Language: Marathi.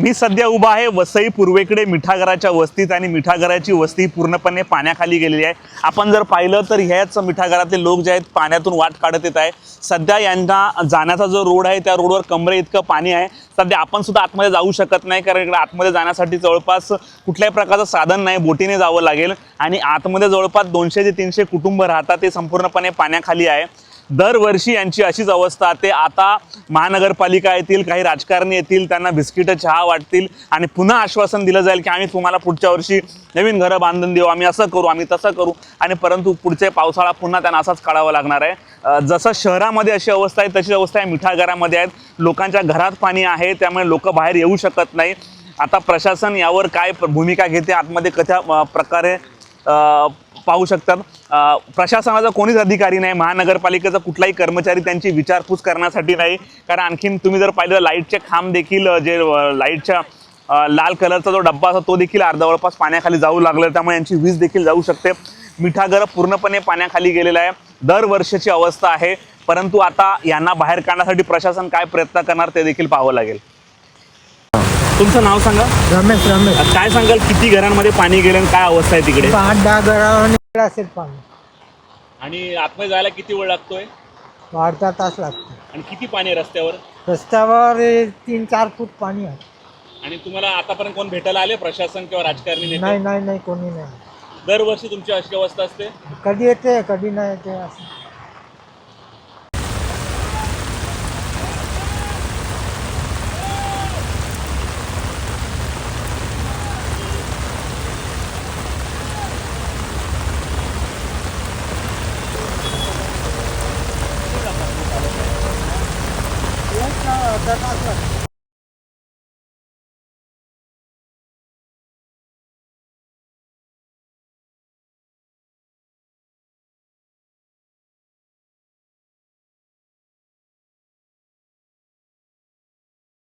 मी सध्या उभा आहे वसई पूर्वेकडे मिठागराच्या वस्तीत आणि मिठागराची वस्ती पूर्णपणे पाण्याखाली गेलेली आहे. आपण जर पाहिलं तर ह्याच मिठागरातले लोक जे आहेत पाण्यातून वाट काढत येत आहे. सध्या यांना जाण्याचा जो रोड आहे त्या रोडवर कमरे इतकं पाणी आहे. सध्या आपण सुद्धा आतमध्ये जाऊ शकत नाही कारण इकडे आतमध्ये जाण्यासाठी जवळपास कुठल्याही प्रकारचं साधन नाही. बोटीने जावं लागेल आणि आतमध्ये जवळपास दोनशे ते तीनशे कुटुंब राहतात. ते संपूर्णपणे पाण्याखाली आहे. दरवर्षी यांची अशीच अवस्था. ते आता महानगरपालिका येतील काही राजकारणी येतील त्यांना बिस्किटं चहा वाटतील आणि पुन्हा आश्वासन दिलं जाईल की आम्ही तुम्हाला पुढच्या वर्षी नवीन घरं बांधून देऊ. आम्ही असं करू आम्ही तसं करू आणि परंतु पुढचे पावसाळा पुन्हा त्यांना असाच काढावा लागणार आहे. जसं शहरामध्ये अशी अवस्था आहे तशी अवस्था आहे. मिठागरामध्ये आहेत. लोकांच्या घरात पाणी आहे त्यामुळे लोक बाहेर येऊ शकत नाही. आता प्रशासन यावर काय भूमिका घेते आतमध्ये कशा प्रकारे पाहू शकतात प्रशासनाचा कोणीच अधिकारी नाही महानगरपालिकेचा कुठलाही कर्मचारी त्यांची विचारपूस करण्यासाठी नाही. कारण आणखीन तुम्ही जर पाहिलं लाईटचे खांब देखील जे लाईटच्या लाल कलरचा जो डब्बा असतो तो देखील अर्धावळपास पाण्याखाली जाऊ लागला त्यामुळे यांची वीज देखील जाऊ शकते. मिठागर पूर्णपणे पाण्याखाली गेलेला आहे. दरवर्षाची अवस्था आहे. परंतु आता यांना बाहेर काढण्यासाठी प्रशासन काय प्रयत्न करणार ते देखील पाहावं लागेल. तुमचं नाव सांगा. रमेश रमेश. काय सांगाल? किती घरांमध्ये पाणी गेलं आणि काय अवस्था आहे तिकडे? आठ दहा घरावर असेल पाणी. आणि आतमध्ये जायला किती वेळ लागतोय? अर्धा तास लागतो. आणि किती पाणी आहे रस्त्यावर? रस्त्यावर ए, तीन चार फूट पाणी आहे. आणि तुम्हाला आतापर्यंत कोण भेटायला आले? प्रशासन किंवा राजकारणी नेते? नाही नाही नाही कोणी नाही. दरवर्षी तुमची अशी अवस्था असते? कधी येते कधी नाही येते असं. Alternatif.